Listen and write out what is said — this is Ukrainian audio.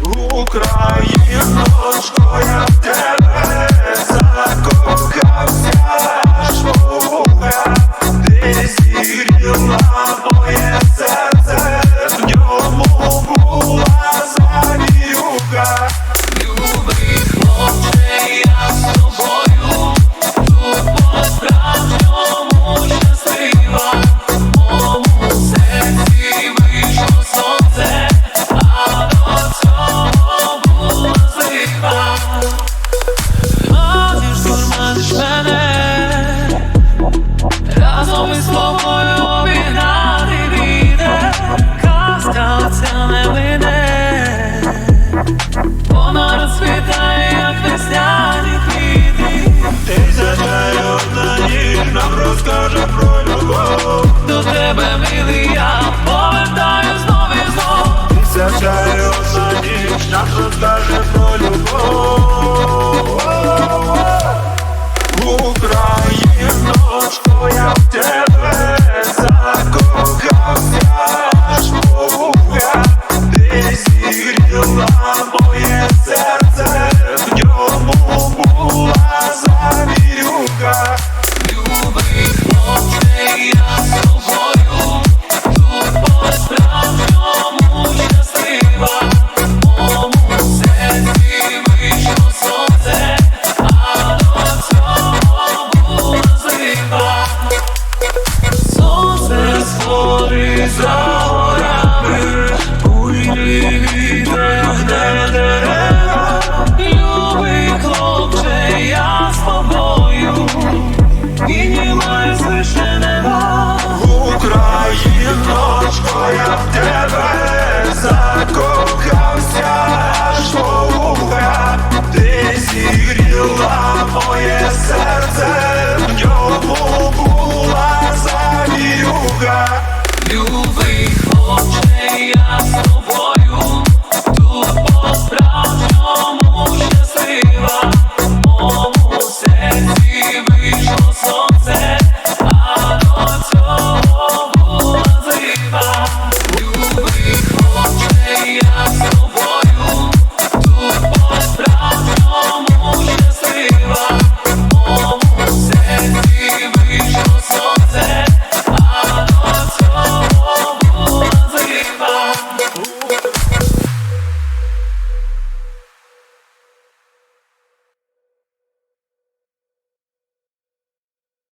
Україночкою тебе закохався, аж ти зігріла моє. зігріла моє серце.